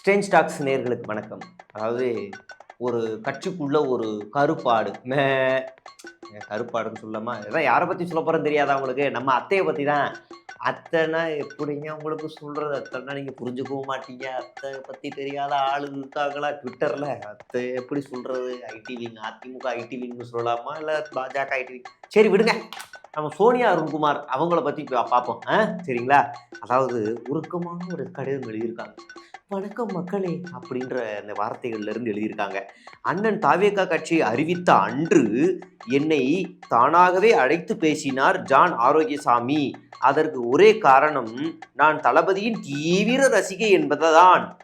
Strange stocks நேர்களுக்கு வணக்கம். அதாவது ஒரு கட்சிக்குள்ள ஒரு கருப்பாடு. மே கருப்பாடுன்னு சொல்லாமா இதான் யாரை பற்றி சொல்ல போகிறேன்னு தெரியாதா உங்களுக்கு? நம்ம அத்தையை பற்றி தான் அத்தைனா எப்படிங்க உங்களுக்கு சொல்கிறது அத்தைனா நீங்கள் புரிஞ்சுக்கவும் மாட்டீங்க. அத்தை பற்றி தெரியாத ஆளு இருக்காங்களா? ட்விட்டரில் அத்தை எப்படி சொல்கிறது ஐடி விங் அதிமுக ஐடி விங்னு சொல்லலாமா? இல்லை பாஜக ஐடி விங் சரி விடுங்க. நம்ம சோனியா அருண்குமார் அவங்கள பற்றி பார்ப்போம் ஆ சரிங்களா? அதாவது உருக்கமான ஒரு கடிதம் எழுதியிருக்காங்க. வணக்கம் மக்களே. அப்படின்ற அந்த வார்த்தைகள்ல இருந்து எழுதியிருக்காங்க. அண்ணன் தாவேகா கட்சி அறிவித்த அன்று என்னை தானாகவே அழைத்து பேசினார் ஜான் ஆரோக்கியசாமி. அதற்கு ஒரே காரணம் நான் தளபதியின் தீவிர ரசிகை என்பதுதான்.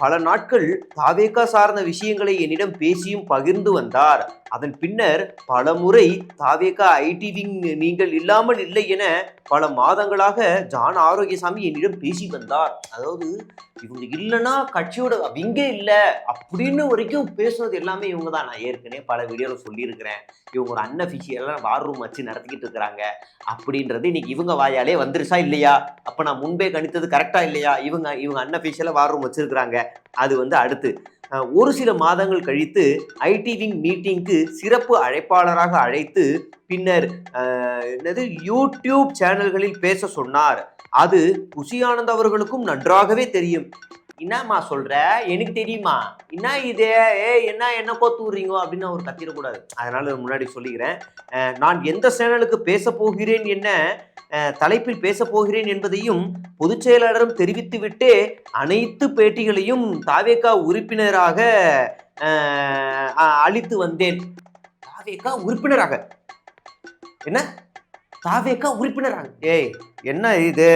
பல நாட்கள் தாவேகா சார்ந்த விஷயங்களை என்னிடம் பேசியும் பகிர்ந்து வந்தார். அதன் பின்னர் பல முறை தாவேகா ஐடி விங் நீங்கள் இல்லாமல் இல்லை என பல மாதங்களாக ஜான் ஆரோக்கியசாமி என்னிடம் பேசி வந்தார். அதாவது இவங்க இல்லைன்னா கட்சியோட விங்கே இல்லை அப்படின்னு வரைக்கும் பேசுனது எல்லாமே இவங்க தான். நான் ஏற்கனவே பல வீடியோவில் சொல்லியிருக்கிறேன். இவங்க ஒரு அன்அஃபிஷியலாக வார் ரூம் வச்சு நடத்திக்கிட்டு இருக்கிறாங்க. அப்படின்றது இன்னைக்கு இவங்க வாயாலே வந்துருச்சா இல்லையா? அப்போ நான் முன்பே கணித்தது கரெக்டாக இல்லையா? இவங்க இவங்க அன்அஃபிஷியலாக வார் ரூம் வச்சிருக்கிறாங்க. அது வந்து அடுத்து ஒரு சில மாதங்கள் கழித்து ஐடி விங் மீட்டிங்க்கு சிறப்பு அழைப்பாளராக அழைத்து பின்னர் என்னது யூடியூப் சேனல்களில் பேச சொன்னார். அது குஷியானந்த் அவர்களுக்கும் நன்றாகவே தெரியும். என்னம்மா சொல்ற? எனக்கு தெரியுமா? என்ன இது? ஏ என்ன என்ன கோத்து விடுறீங்க அப்படின்னு அவர் கத்திடக்கூடாது. அதனால முன்னாடி சொல்லிக்கிறேன். நான் எந்த சேனலுக்கு பேச போகிறேன் என்ன? தலைப்பில் பேச போகிறேன் என்பதையும் பொதுச் செயலாளரும் தெரிவித்துவிட்டு அனைத்து பேட்டிகளையும் தாவேகா உறுப்பினராக அழித்து அளித்து வந்தேன். தாவேக்கா உறுப்பினராக. என்ன? தாவேக்கா உறுப்பினராக ஏய் என்ன இது?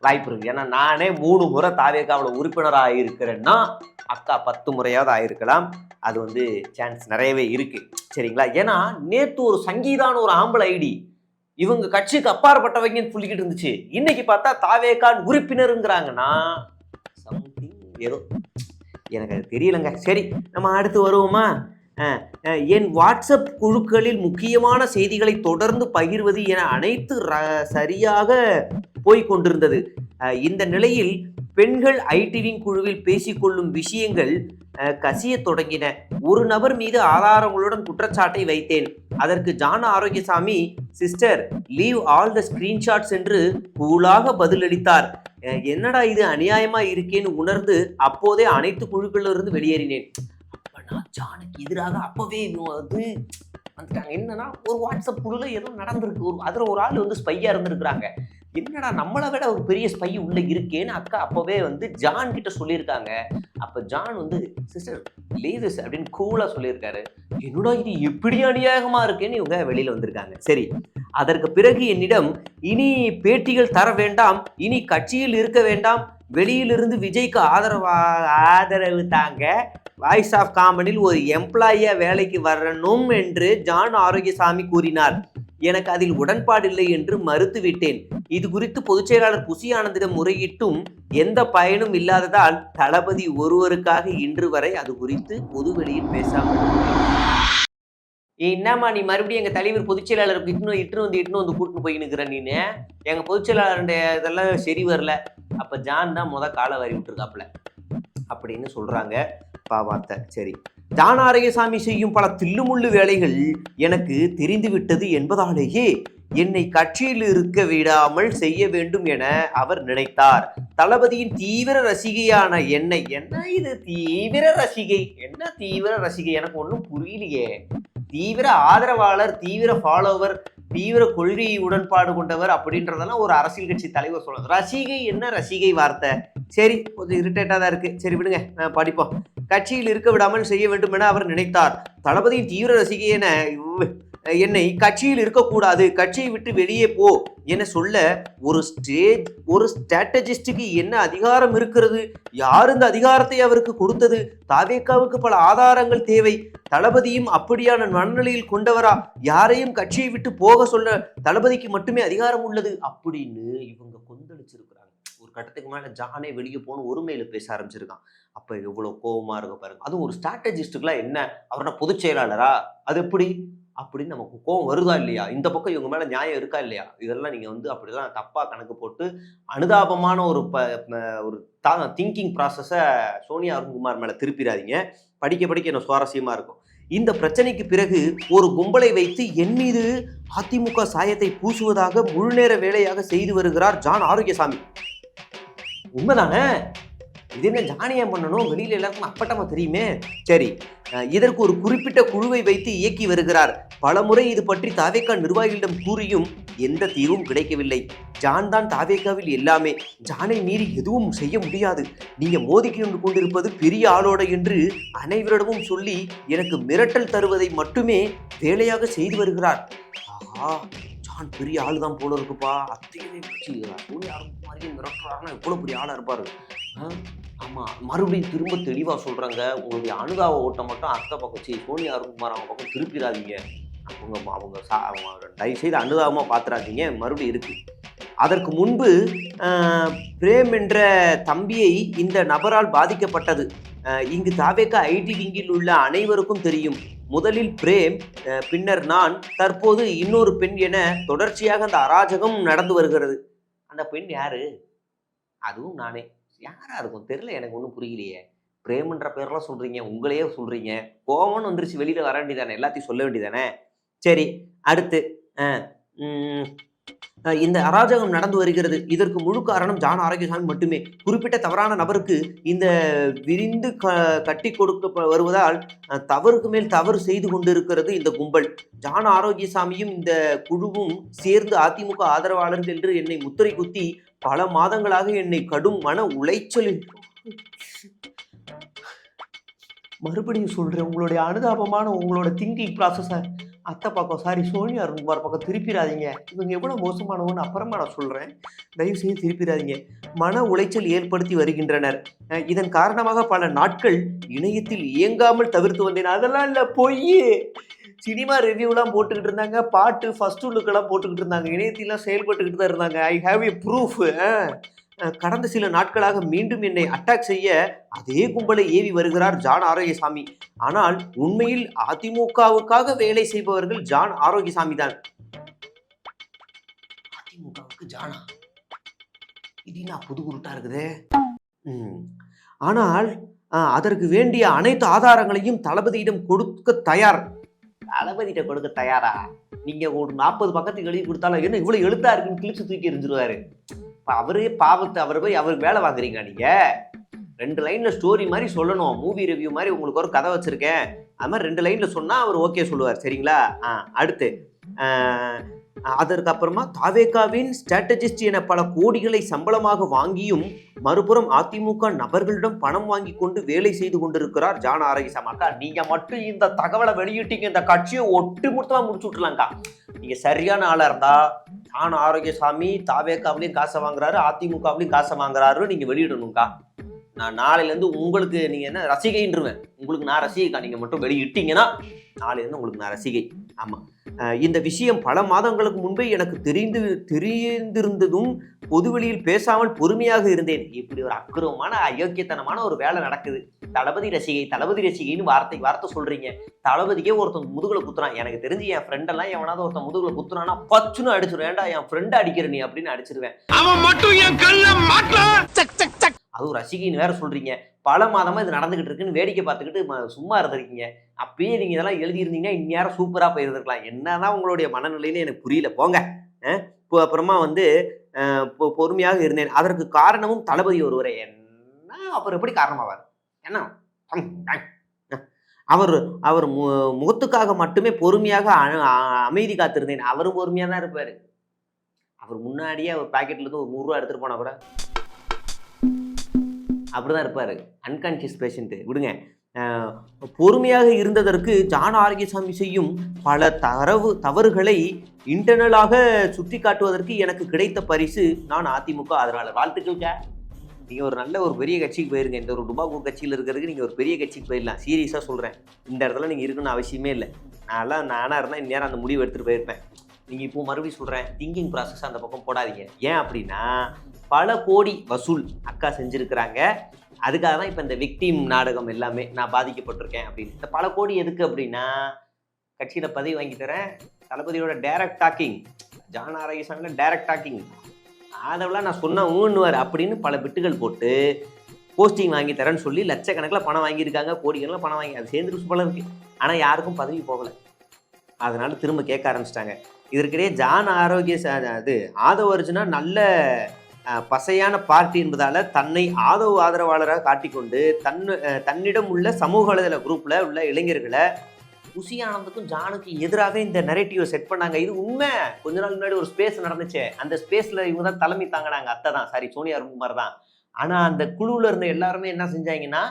வாய்ப்பு இருக்கு. ஏன்னா நானே மூணு முறை தாவேகாவில் உறுப்பினராக இருக்கிறேன்னா அக்கா பத்து முறையாவது ஆயிருக்கலாம். அது வந்து சான்ஸ் நிறையவே இருக்கு. சரிங்களா? ஏன்னா நேத்து ஒரு சங்கீதான ஒரு ஆம்பளை ஐடி இவங்க கட்சிக்கு அப்பாற்பட்டவங்கன்னு சொல்லிக்கிட்டு இருந்துச்சு. இன்னைக்கு பார்த்தா தாவேக்கான் உறுப்பினருங்கிறாங்கன்னா சம்திங் ஏதோ. எனக்கு அது தெரியலங்க. சரி நம்ம அடுத்து வருவோமா? என் வாட்ஸ்அப் குழுக்களில் முக்கியமான செய்திகளை தொடர்ந்து பகிர்வது என அனைத்து ர- சரியாக போய்க் கொண்டிருந்தது. இந்த நிலையில் பெண்கள் ஐடிவிங் குழுவில் பேசிக்கொள்ளும் விஷயங்கள் கசிய கசியத் தொடங்கின. ஒரு நபர் மீது ஆதாரங்களுடன் குற்றச்சாட்டை வைத்தேன். அதற்கு John Arokiasamy sister leave all the screenshots என்று கூலாக பதிலளித்தார். என்னடா இது அநியாயமா இருக்கேன்னு உணர்ந்து அப்போதே அனைத்து குழுக்களிலிருந்து வெளியேறினேன். ஜானுக்கு எதிராக அப்பவே இவங்க வந்து வந்துட்டாங்க. என்னன்னா ஒரு வாட்ஸ்அப் குழுல ஏதோ நடந்திருக்கு. ஒரு அதில் ஒரு ஆள் வந்து ஸ்பையா இருந்திருக்கிறாங்க. என்னடா நம்மளை விட ஒரு பெரிய ஸ்பை உள்ள இருக்கேன்னு அக்கா அப்பவே வந்து ஜான் கிட்ட சொல்லியிருக்காங்க. அப்ப ஜான் வந்து சிஸ்டர் லேசஸ் அப்படின்னு கூலா சொல்லியிருக்காரு. என்னடா இது எப்படி அநியாயமா இருக்கேன்னு இவங்க வெளியில வந்திருக்காங்க. சரி அதற்கு பிறகு என்னிடம் இனி பேட்டிகள் தர வேண்டாம். இனி கட்சியில் இருக்க வேண்டாம். வெளியிலிருந்து விஜய்க்கு ஆதரவா ஆதரவு தாங்க. வாய்ஸ் ஆஃப் காமனில் ஒரு எம்ப்ளாயியா வேலைக்கு வரணும் என்று ஜான் ஆரோக்கியசாமி கூறினார். எனக்கு அதில் உடன்பாடில்லை என்று மறுத்துவிட்டேன் இது குறித்து பொதுச் செயலாளர் குஷி ஆனந்திடம் முறையிட்டும் எந்த பயனும் இல்லாததால் தளபதி ஒருவருக்காக இன்று வரை அது குறித்து பொதுவெளியில் பேசாமல் என்னம்மா நீ மறுபடியும் எங்கள் தலைவர் பொதுச் செயலாளருக்கு இட்டுன்னு இட்டுன்னு வந்து இட்டுன்னு வந்து கூட்டின்னு போய் நிற்கிற நீனு எங்க பொதுச் செயலாளருடைய இதெல்லாம் சரி வரல. அப்போ ஜான் தான் முத காலை வாரி விட்டுருக்காப்புல. அப்படின்னு சொல்கிறாங்க பாவார்த்தை சரி. ஜான் செய்யும் பல தில்லுமுள்ளு வேலைகள் எனக்கு தெரிந்துவிட்டது என்பதாலேயே என்னை கட்சியில் இருக்க விடாமல் செய்ய வேண்டும் என அவர் நினைத்தார். தளபதியின் தீவிர ரசிகையான என்னை என்ன இது தீவிர ரசிகை? என்ன தீவிர ரசிகை? எனக்கு ஒன்றும் புரியலையே. தீவிர ஆதரவாளர் தீவிர ஃபாலோவர் தீவிர கொள்கை உடன்பாடு கொண்டவர் அப்படின்றதெல்லாம் ஒரு அரசியல் கட்சி தலைவர் சொல்லுவாங்க ரசிகை என்ன? ரசிகை வார்த்தை. சரி கொஞ்சம் இரிட்டேட்டாக தான் இருக்கு. சரி விடுங்க நான் படிப்போம். கட்சியில் இருக்க விடாமல் செய்ய வேண்டும் என அவர் நினைத்தார். தளபதியின் தீவிர ரசிகை என இவ்- என்னை கட்சியில் இருக்கக்கூடாது கட்சியை விட்டு வெளியே போ என சொல்ல ஒரு ஸ்டேஜ் ஒரு ஸ்ட்ராட்டஜிஸ்டுக்கு என்ன அதிகாரம் இருக்கிறது? யார் இந்த அதிகாரத்தை அவருக்கு கொடுத்தது? தாவேக்காவுக்கு பல ஆதாரங்கள் தேவை. தளபதியும் அப்படியான மனநிலையில் கொண்டவரா? யாரையும் கட்சியை விட்டு போக சொல்ல தளபதிக்கு மட்டுமே அதிகாரம் உள்ளது அப்படின்னு இவங்க கொந்தளிச்சிருக்கிறாங்க. கட்டத்துக்கு மேலே ஜானே வெளியே போகணும் ஒருமையில் பேச ஆரம்பிச்சிருக்கான். அப்போ எவ்வளோ கோபமாக இருக்க பாருங்க. அதுவும் ஒரு ஸ்ட்ராட்டஜிஸ்டுக்குலாம் என்ன? அவரோட பொதுச் செயலாளரா? அது எப்படி? அப்படின்னு நமக்கு கோவம் வருதா இல்லையா? இந்த பக்கம் இவங்க மேலே நியாயம் இருக்கா இல்லையா? இதெல்லாம் நீங்கள் வந்து அப்படிலாம் தப்பாக கணக்கு போட்டு அனுதாபமான ஒரு ப ஒரு தா திங்கிங் ப்ராசஸை சோனியா அருண்குமார் மேலே திருப்பிடாதீங்க படிக்க படிக்க என்ன சுவாரஸ்யமாக இருக்கும். இந்த பிரச்சனைக்கு பிறகு ஒரு கும்பலை வைத்து என் மீது அதிமுக சாயத்தை பூசுவதாக முழுநேர வேலையாக செய்து வருகிறார் ஜான் ஆரோக்கியசாமி. உண்மைதானே? இது என்ன ஜானியம் பண்ணணும்? வெளியில எல்லாருக்கும் அப்பட்டமா தெரியுமே. சரி இதற்கு ஒரு குறிப்பிட்ட குழுவை வைத்து இயக்கி வருகிறார். பலமுறை இது பற்றி தாவேக்கா நிர்வாகிகளிடம் கூறியும் எந்த தீர்வும் கிடைக்கவில்லை. ஜான் தான் தாவேக்காவில் எல்லாமே. ஜானை மீறி எதுவும் செய்ய முடியாது. நீங்க மோதிக்கொண்டு கொண்டிருப்பது பெரிய ஆளோட என்று அனைவரிடமும் சொல்லி எனக்கு மிரட்டல் தருவதை மட்டுமே வேலையாக செய்து வருகிறார். ஆஹா நான் பெரிய ஆளு தான் போல இருக்குப்பா. அத்தையவே பிடிச்சி சோனியா மாதிரி மிரட்டுறாருன்னா எவ்வளோ பெரிய ஆளாக இருப்பார்? ஆமாம் மறுபடியும் திரும்ப தெளிவாக சொல்கிறாங்க உங்களுடைய அனுதாப ஓட்டம் மட்டும் அத்தை பக்கம் சரி சோனியா அருண்குமார் அவங்க பக்கம் திருப்பிடாதீங்க. அவங்க அவங்க சா அவங்க தயவுசெய்து அனுதாபமாக பார்த்துறாதீங்க மறுபடியும் இருக்குது அதற்கு முன்பு பிரேம் என்ற தம்பியை இந்த நபரால் பாதிக்கப்பட்டது. இங்கு தாவேக்கா ஐடி விங்கில் உள்ள அனைவருக்கும் தெரியும். முதலில் பிரேம் பின்னர் நான் தற்போது இன்னொரு பெண் என தொடர்ச்சியாக அந்த அராஜகம் நடந்து வருகிறது. அந்த பெண் யாரு? அதுவும் நானே. யாரா இருக்கும்? தெரியல எனக்கு ஒன்றும் புரியலையே. பிரேம்ன்ற பேரெல்லாம் சொல்றீங்க உங்களையே சொல்றீங்க. கோவம்னு வந்துருச்சு வெளியில வர வேண்டியதானே எல்லாத்தையும் சொல்ல வேண்டியதானே சரி அடுத்து இந்த அராஜகம் நடந்து வருகிறது. இதற்கு முழு காரணம் ஜான் ஆரோக்கியசாமி மட்டுமே. குறிப்பிட்ட தவறான நபருக்கு இந்த விரிந்து க கட்டி கொடுக்க வருவதால் தவறுக்கு மேல் தவறு செய்து கொண்டிருக்கிறது இந்த கும்பல். ஜான் ஆரோக்கியசாமியும் இந்த குழுவும் சேர்ந்து அதிமுக ஆதரவாளர்கள் என்று என்னை முத்திரை குத்தி பல மாதங்களாக என்னை கடும் மன உளைச்சலில் மறுபடியும் சொல்றேன். உங்களுடைய அனுதாபமான உங்களோட திங்கிங் ப்ராசஸை அத்தை பக்கம் சாரி சோனியா அருண்குமார் பக்கம் திருப்பிடாதீங்க இவங்க எவ்வளோ மோசமானவன்னு அப்புறமா நான் சொல்கிறேன் தயவு செய்து திருப்பிடாதீங்க மன உளைச்சல் ஏற்படுத்தி வருகின்றனர். இதன் காரணமாக பல நாட்கள் இணையத்தில் இயங்காமல் தவிர்த்து வந்தேன். அதெல்லாம் இல்லை பொய் சினிமா ரிவ்யூலாம் போட்டுக்கிட்டு இருந்தாங்க. பாட்டு ஃபர்ஸ்ட் லுக்கெல்லாம் போட்டுக்கிட்டு இருந்தாங்க. இணையத்திலாம் செயல்பட்டுக்கிட்டு தான் இருந்தாங்க. ஐ ஹாவ் ஏ ப்ரூஃப் கடந்த சில நாட்களாக மீண்டும் என்னை அட்டாக் செய்ய அதே கும்பலை ஏவி வருகிறார் ஜான் ஆரோக்கியசாமி. ஆனால் உண்மையில் அதிமுகவுக்காக வேலை செய்பவர்கள் ஜான் ஆரோக்கியசாமி தான். அதிமுகவுக்கு ஜானா? இது என்ன புது குருட்டா இருக்குதே? ம். ஆனால் அதற்கு வேண்டிய அனைத்து ஆதாரங்களையும் தளபதியிடம் கொடுக்க தயார். தளபதியிட்ட கொடுக்க தயாரா? நீங்க ஒரு நாற்பது பக்கத்துக்கு எழுதி கொடுத்தாலும் என்ன இவ்வளவு எழுத்தா இருக்குன்னு கிழிச்சு தூக்கி எரிஞ்சிருவாரு அவரே பாவத்தை அவர் போய் அவருக்கு வேலை வாங்குறீங்க நீங்க? ரெண்டு லைன்ல ஸ்டோரி மாதிரி சொல்லணும். மூவி ரிவ்யூ மாதிரி உங்களுக்கு ஒரு கதை வச்சிருக்கேன். அது மாதிரி ரெண்டு லைன்ல சொன்னா அவர் ஓகே சொல்லுவார். சரிங்களா? ஆ அடுத்து. அதற்கப்புறமா தாவேகாவின் ஸ்ட்ராட்டஜிஸ்ட் என பல கோடிகளை சம்பளமாக வாங்கியும் மறுபுறம் அதிமுக நபர்களிடம் பணம் வாங்கி கொண்டு வேலை செய்து கொண்டிருக்கிறார் ஜான ஆரோக்கியசாமாக்கா நீங்க மட்டும் இந்த தகவலை வெளியிட்டீங்க. இந்த கட்சியை ஒட்டுமொத்தமா முடிச்சு விட்டுலாம்க்கா நீங்க சரியான ஆளா இருந்தா ஜான் ஆரோக்கியசாமி தாவேக்காவிலையும் காசை வாங்குறாரு அதிமுகவிலையும் காசை வாங்குறாரு நீங்கள் வெளியிடணும்க்கா. நான் நாளையிலேருந்து உங்களுக்கு நீங்கள் என்ன ரசிகைன்றுவேன். உங்களுக்கு நான் ரசிகைக்கா நீங்கள் மட்டும் வெளியிட்டீங்கன்னா நாளையில இருந்து உங்களுக்கு நான் ரசிகை. ஆமா. அஹ் இந்த விஷயம் பல மாதங்களுக்கு முன்பே எனக்கு தெரிந்து தெரிந்திருந்ததும் பொதுவெளியில் பேசாமல் பொறுமையாக இருந்தேன். இப்படி ஒரு அக்குறமான அயோக்கியத்தனமான ஒரு வேலை நடக்குது. தளபதி ரசிகை தளபதி ரசிகைன்னு வார்த்தை வார்த்தை சொல்றீங்க. தளபதிக்கே ஒருத்தன் முதுகுல குத்துறான். எனக்கு தெரிஞ்சு என் ஃப்ரெண்டெல்லாம் எவனாவது ஒருத்தன் முதுகுல குத்துறான்னா பச்சுன்னு அடிச்சிருவேன். ஏன்டா என் ஃப்ரெண்ட் அடிக்கிற நீ அப்படின்னு அடிச்சிருவேன். அவன் மட்டும் என் கல்ல மாட்டல அதுவும் ரசிகைன்னு வேற சொல்றீங்க. பல மாதமா இது நடந்துகிட்டு இருக்குன்னு வேடிக்கை பார்த்துக்கிட்டு சும்மா இருந்திருக்கீங்க. அப்பயே நீங்க இதெல்லாம் எழுதியிருந்தீங்கன்னா இந்நேரம் சூப்பரா போயிருந்திருக்கலாம். என்னதான் உங்களுடைய மனநிலைன்னு எனக்கு புரியல. போங்க. இப்போ அப்புறமா வந்து பொ- பொறுமையாக இருந்தேன். அதற்கு காரணமும் தளபதி ஒருவரை. என்ன? அவர் எப்படி காரணமாவார்? என்ன? அவர் அவர் மு- முகத்துக்காக மட்டுமே பொறுமையாக அமைதி காத்திருந்தேன். அவரும் பொறுமையாக தான் இருப்பார். அவர் முன்னாடியே அவர் பாக்கெட்ல இருந்து ஒரு நூறுரூவா எடுத்துட்டு போனா கூட அப்படிதான் இருப்பாரு. அன்கான்சியஸ் பேஷண்ட்டு விடுங்க. பொறுமையாக இருந்ததற்கு ஜான் ஆரோக்கியசாமி செய்யும் பல தரவு தவறுகளை இன்டர்னலாக சுட்டி காட்டுவதற்கு எனக்கு கிடைத்த பரிசு நான் அதிமுக ஆதரவாளர். வாழ்த்துக்கள்க நீங்கள் ஒரு நல்ல ஒரு பெரிய கட்சிக்கு போயிருங்க. இந்த ஒரு டுபாக்கூர் கட்சியில் இருக்கிறதுக்கு நீங்கள் ஒரு பெரிய கட்சிக்கு போயிடலாம். சீரியஸாக சொல்கிறேன் இந்த இடத்துல நீங்கள் இருக்கணும்னு அவசியமே இல்லை. நான்லாம் நானாக இருந்தால் இந்நேரம் அந்த முடிவு எடுத்துட்டு போயிருப்பேன். நீங்கள் இப்போ மறுபடியும் சொல்கிறேன் திங்கிங் ப்ராசஸ் அந்த பக்கம் போடாதீங்க. ஏன் அப்படின்னா பல கோடி வசூல் அக்கா செஞ்சுருக்கிறாங்க. அதுக்காக தான் இப்போ இந்த விக்டிம் நாடகம் எல்லாமே நான் பாதிக்கப்பட்டிருக்கேன் அப்படின்னு. இந்த பல கோடி எதுக்கு அப்படின்னா கட்சியில் பதவி வாங்கி தரேன் தளபதியோட டைரக்ட் டாக்கிங் ஜான் ஆரோக்கியசாமியில டைரக்ட் டாக்கிங் அதெல்லாம் நான் சொன்ன ஊன்னுவார் அப்படின்னு பல பிட்டுகள் போட்டு போஸ்டிங் வாங்கி தரேன்னு சொல்லி லட்சக்கணக்கில் பணம் வாங்கியிருக்காங்க கோடிக்கணக்கில் பணம் வாங்கி அது சேர்ந்துருக்கு போல இருக்கு. ஆனால் யாருக்கும் பதவி போகலை. அதனால திரும்ப கேட்க ஆரம்பிச்சிட்டாங்க. இதற்கிடையே ஜான் ஆரோக்கிய அது ஆதவ அர்ஜுனா நல்ல பசையான பார்ட்டி என்பதால் தன்னை ஆதவ ஆதரவாளராக காட்டிக்கொண்டு தன் தன்னிடம் உள்ள சமூக வலைதள குரூப்பில் உள்ள இளைஞர்களை குஷி ஆனந்துக்கும் ஜானுக்கும் எதிராக இந்த நெரேட்டிவை செட் பண்ணாங்க. இது உண்மை. கொஞ்ச நாள் முன்னாடி ஒரு ஸ்பேஸ் நடந்துச்சு. அந்த ஸ்பேஸில் இவங்க தான் தலைமை தாங்கினாங்க. அத்தை தான். சாரி சோனியா அருண்குமார் தான். ஆனால் அந்த குழுவில் இருந்த எல்லாருமே என்ன செஞ்சாங்கன்னா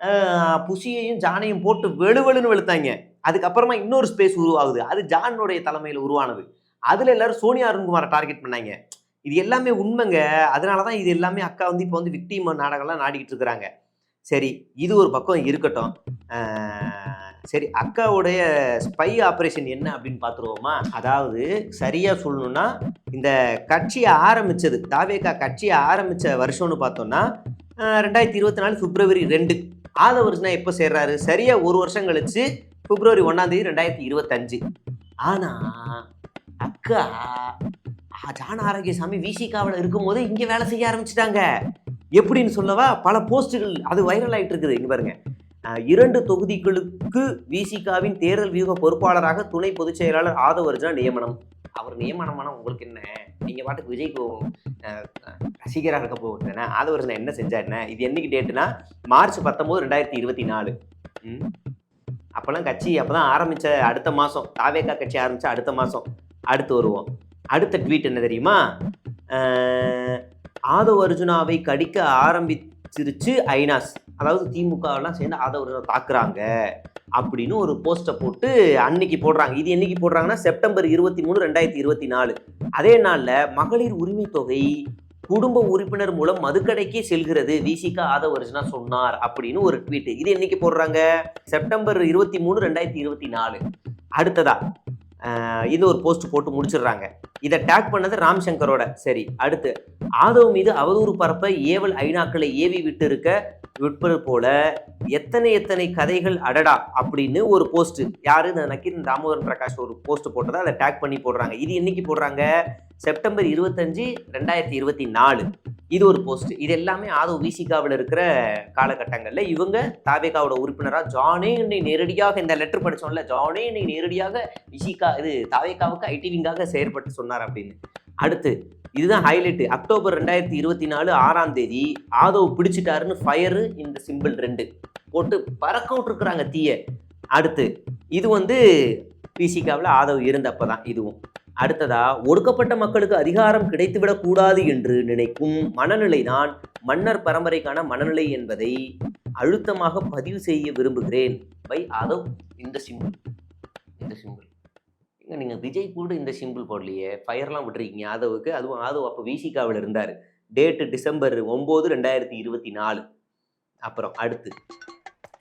புஷியையும் புசியையும் ஜானையும் போட்டு வெளுவெளுன்னு வெளுத்தாங்க. அதுக்கப்புறமா இன்னொரு ஸ்பேஸ் உருவாகுது. அது ஜானுடைய தலைமையில் உருவானது. அதில் எல்லாரும் சோனியா அருண்குமாரை டார்கெட் பண்ணாங்க. இது எல்லாமே உண்மைங்க. அதனால தான் இது எல்லாமே அக்கா வந்து இப்போ வந்து விக்டிம் நாடகம்லாம் நாடிக்கிட்டு இருக்கிறாங்க. சரி இது ஒரு பக்கம் இருக்கட்டும். சரி அக்காவுடைய ஸ்பை ஆப்ரேஷன் என்ன அப்படின்னு பார்த்துருவோமா? அதாவது சரியாக சொல்லணும்னா இந்த கட்சியை ஆரம்பித்தது தாவேக்கா கட்சியை ஆரம்பித்த வருஷம்னு பார்த்தோம்னா ரெண்டாயிரத்தி இருபத்தி நாலு பிப்ரவரி ரெண்டு. ஆதவர்ஸ்னா எப்போ சேர்றாரு? சரியாக ஒரு வருஷம் கழிச்சு பிப்ரவரி ஒன்றாம் தேதி ரெண்டாயிரத்தி இருபத்தஞ்சு. ஆனா அக்கா ஜான ஆரோக்கியசாமி விசிகாவில் இருக்கும்போது இங்கே வேலை செய்ய ஆரம்பிச்சிட்டாங்க. எப்படின்னு சொல்லவா? பல போஸ்ட்டுகள் அது வைரல் ஆகிட்டு இருக்குது. இங்கே பாருங்க. இரண்டு தொகுதிகளுக்கு விசிகாவின் தேர்தல் வியூக பொறுப்பாளராக துணை பொதுச் செயலாளர் ஆதவ அர்ஜுனா நியமனம். அவர் நியமனமான உங்களுக்கு என்ன? நீங்கள் பாட்டுக்கு விஜய்க்கு அஹ், ரசிகராக இருக்க போகுது ஆதவ என்ன செஞ்சா என்ன? இது என்னைக்கு டேட்டுனா மார்ச் பத்தொம்போது ரெண்டாயிரத்தி இருபத்தி நாலு. ம்? அப்போல்லாம் கட்சி அப்பதான் ஆரம்பிச்ச அடுத்த மாதம் தாவேக்கா கட்சி ஆரம்பிச்ச அடுத்த மாதம் அடுத்து வருவோம். அடுத்த ட்வீட் என்ன தெரியுமா? ஆதவ அர்ஜுனாவை கடிக்க ஆரம்பிச்சிருச்சு ஐநாஸ். அதாவது திமுகவெல்லாம் சேர்ந்து ஆதவ அர்ஜுனா தாக்குறாங்க அப்படின்னு ஒரு போஸ்ட்டை போட்டு அன்னைக்கு போடுறாங்க. இது என்னைக்கு போடுறாங்கன்னா செப்டம்பர் இருபத்தி மூணு ரெண்டாயிரத்தி இருபத்தி நாலு. அதே நாளில் மகளிர் உரிமை தொகை குடும்ப உறுப்பினர் மூலம் மதுக்கடைக்கே செல்கிறது. விசிகா ஆதவ் அர்ஜுனா சொன்னார் அப்படின்னு ஒரு ட்வீட் இது என்னைக்கு போடுறாங்க? செப்டம்பர் இருபத்தி மூணு ரெண்டாயிரத்தி இருபத்தி நாலு. அடுத்ததா இது ஒரு போஸ்ட் போட்டு முடிச்சிடுறாங்க. இதை டேக் பண்ணது ராம் சங்கரோட சரி அடுத்து ஆதவ் மீது அவதூறு பரப்ப ஏவல் ஐநாக்களை ஏவி விட்டு இருக்க விற்பது போல எத்தனை எத்தனை கதைகள் அடடா அப்படின்னு ஒரு போஸ்ட் யாரு இந்த நக்கீரன் தாமோதரன் பிரகாஷ் ஒரு போஸ்ட் போட்டதை? அதை டேக் பண்ணி போடுறாங்க. இது என்னைக்கு போடுறாங்க? செப்டம்பர் இருபத்தஞ்சு ரெண்டாயிரத்தி இருபத்தி நாலு. இது ஒரு போஸ்ட் இது எல்லாமே ஆதவ் விசிகாவில் இருக்கிற காலகட்டங்களில் இவங்க தாவேகாவோட உறுப்பினராக ஜானே என்னை நேரடியாக இந்த லெட்டர் படித்தோம்ல ஜானே என்னை நேரடியாக விசிகா இது தாவேகாவுக்கு ஐடிவிங்காக செயற்பட்டு சொன்னார் அப்படின்னு. அடுத்து இதுதான் ஹைலைட் அக்டோபர் ரெண்டாயிரத்தி இருபத்தி நாலு ஆறாம் தேதி ஆதவ் பிடிச்சிட்டாருன்னு ஃபயரு இந்த சிம்பிள் ரெண்டு போட்டு பறக்க விட்டுருக்குறாங்க தீயை. அடுத்து இது வந்து பிசிகாவில் ஆதவ் இருந்தப்போ தான் இதுவும். அடுத்ததா ஒடுக்கப்பட்ட மக்களுக்கு அதிகாரம் கிடைத்துவிடக் கூடாது என்று நினைக்கும் மனநிலைதான் மன்னர் பரம்பரைக்கான மனநிலை என்பதை அழுத்தமாக பதிவு செய்ய விரும்புகிறேன் பை ஆதவ் இந்த சிம்பிள் இந்த சிம்பிள் ஏங்க நீங்கள் விஜய் கூட இந்த சிம்பிள் போடலையே ஃபயர்லாம் விட்டுருக்கீங்க ஆதவுக்கு. அதுவும் ஆதவ் அப்போ விசிகாவில் இருந்தார். டேட்டு டிசம்பர் ஒம்பது ரெண்டாயிரத்தி இருபத்தி நாலு. அப்புறம் அடுத்து.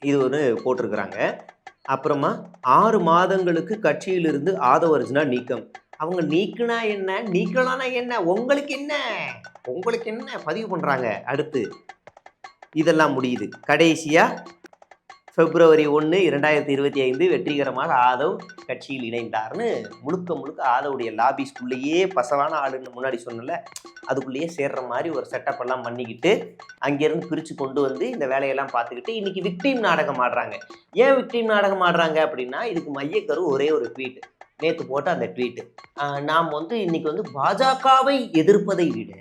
இது ஒன்று போட்டிருக்கிறாங்க. அப்புறமா ஆறு மாதங்களுக்கு கட்சியிலிருந்து ஆதவ அர்ஜுனா நீக்கம். அவங்க நீக்குனா என்ன? நீக்கலானா என்ன? உங்களுக்கு என்ன? உங்களுக்கு என்ன? பதிவு பண்ணுறாங்க அடுத்து இதெல்லாம் முடியுது. கடைசியாக பிப்ரவரி ஒன்று இரண்டாயிரத்தி இருபத்தி ஐந்து வெற்றிகரமாக ஆதவ் கட்சியில் இணைந்தார்னு முழுக்க முழுக்க ஆதவுடைய லாபிஸ்குள்ளேயே பசவான ஆளுன்னு முன்னாடி சொன்னல அதுக்குள்ளேயே சேர்ற மாதிரி ஒரு செட்டப் எல்லாம் பண்ணிக்கிட்டு அங்கேருந்து பிரித்து கொண்டு வந்து இந்த வேலையெல்லாம் பார்த்துக்கிட்டு இன்னைக்கு விக்டீம் நாடகம் ஆடுறாங்க. ஏன் விக்டீம் நாடகம் ஆடுறாங்க அப்படின்னா இதுக்கு மையக்கரு ஒரே ஒரு ட்வீட் நேற்று போட்ட அந்த ட்வீட் நாம் வந்து இன்னைக்கு வந்து பாஜகவை எதிர்ப்பதை விட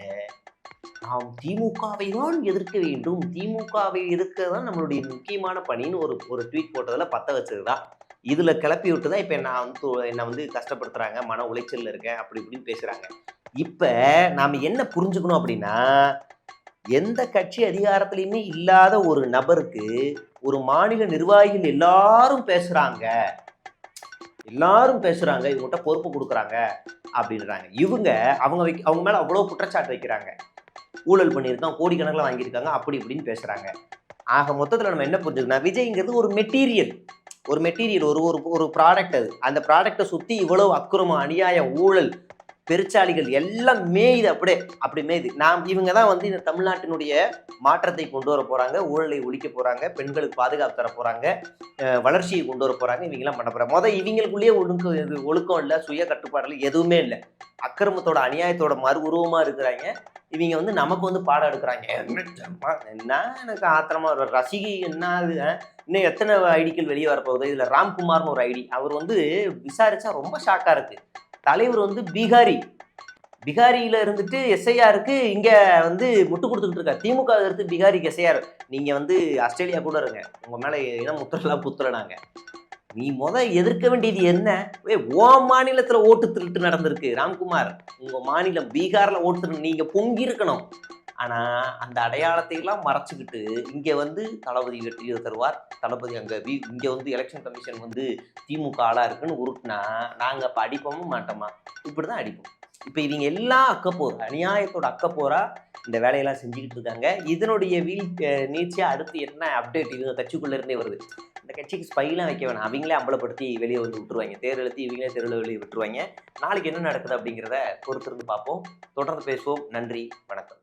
நாம் திமுகவை தான் எதிர்க்க வேண்டும். திமுகவை எதிர்க்க தான் நம்மளுடைய முக்கியமான பணின்னு ஒரு ஒரு ட்வீட் போட்டதில் பற்ற வச்சது தான் இதில் கிளப்பி விட்டு தான் இப்போ நான் வந்து என்னை வந்து கஷ்டப்படுத்துகிறாங்க மன உளைச்சலில் இருக்கேன் அப்படி இப்படின்னு பேசுகிறாங்க இப்போ நாம் என்ன புரிஞ்சுக்கணும் அப்படின்னா எந்த கட்சி அதிகாரத்திலையுமே இல்லாத ஒரு நபருக்கு ஒரு மாநில நிர்வாகிகள் எல்லாரும் பேசுகிறாங்க எல்லாரும் பேசுகிறாங்க இவங்ககிட்ட பொறுப்பு கொடுக்குறாங்க அப்படின்றாங்க. இவங்க அவங்க வைக்க அவங்க மேலே அவ்வளோ குற்றச்சாட்டு வைக்கிறாங்க. ஊழல் பண்ணியிருக்கான் கோடிக்கணக்கில் வாங்கியிருக்காங்க அப்படி இப்படின்னு பேசுகிறாங்க ஆக மொத்தத்தில் நம்ம என்ன புரிஞ்சுக்கணும் விஜய்ங்கிறது ஒரு மெட்டீரியல். ஒரு மெட்டீரியல் ஒரு ஒரு ஒரு ப்ராடக்ட் அது. அந்த ப்ராடக்டை சுற்றி இவ்வளோ அக்குரமம் அநியாயம் ஊழல் பெருச்சாளிகள் எல்லாம் மேயுது அப்படியே அப்படி மேயுது. நாம் இவங்க தான் வந்து இந்த தமிழ்நாட்டினுடைய மாற்றத்தை கொண்டு வர போகிறாங்க ஊழலை ஒழிக்க போகிறாங்க பெண்களுக்கு பாதுகாப்பு தர போகிறாங்க வளர்ச்சியை கொண்டு வர போகிறாங்க இவங்கெல்லாம் பண்ண போகிறாங்க மொதல் இவங்களுக்குள்ளேயே ஒழுக்கம் இது ஒழுக்கம் இல்லை சுய கட்டுப்பாடுகள் எதுவுமே இல்லை. அக்கிரமத்தோட அநியாயத்தோட மறு உருவமாக இருக்கிறாங்க. இவங்க வந்து நமக்கு வந்து பாடம் எடுக்கிறாங்க. என்ன எனக்கு ஆத்திரமா ஒரு ரசிகை என்ன அது இன்னும் எத்தனை ஐடிக்கள் வெளியே வரப்போகுது? இதில் ராம்குமார்னு ஒரு ஐடி. அவர் வந்து விசாரிச்சா ரொம்ப ஷாக்காக இருக்குது தலைவர் வந்து பீகாரி. பீகாரியில இருந்துட்டு எஸ்ஐஆருக்கு இங்க வந்து முட்டு கொடுத்துக்கிட்டு இருக்கா திமுக எடுத்து பீகாரிக்கு எஸ்ஐஆர். நீங்க வந்து ஆஸ்திரேலியா கூட இருங்க. உங்க மேல என்ன முத்திரலாம் புத்துறனாங்க. நீ முத எதிர்க்க வேண்டியது என்ன? ஏ ஓ மாநிலத்தில் ஓட்டு திருட்டு நடந்திருக்கு. ராம்குமார் உங்க மாநிலம் பீகார்ல ஓட்டு திருட்டு. நீங்க பொங்கி இருக்கணும். ஆனால் அந்த அடையாளத்தை எல்லாம் மறைச்சிக்கிட்டு இங்கே வந்து தளபதி வெற்றியை தருவார். தளபதி அங்கே வீ இங்கே வந்து எலெக்ஷன் கமிஷன் வந்து திமுக ஆளாக இருக்குன்னு உருட்டினா நாங்கள் அப்போ அடிப்போமும் மாட்டோமா? இப்படி தான் அடிப்போம். இப்போ இவங்க எல்லாம் அக்கப்போர் அநியாயத்தோட அக்கப்போரா இந்த வேலையெல்லாம் செஞ்சுக்கிட்டு இருக்காங்க. இதனுடைய வீழ் நீச்சியாக அடுத்து என்ன அப்டேட் இவங்க கட்சிக்குள்ளேருந்தே வருது. இந்த கட்சிக்கு ஸ்பைலாம் வைக்க வேணாம். அவங்களே அம்பலப்படுத்தி வெளியே வந்து விட்டுருவாங்க. தேர் எழுத்தி இவங்களே தெருவில் வெளியே விட்டுருவாங்க. நாளைக்கு என்ன நடக்குது அப்படிங்கிறத பொறுத்திருந்து பார்ப்போம். தொடர்ந்து பேசுவோம். நன்றி. வணக்கம்.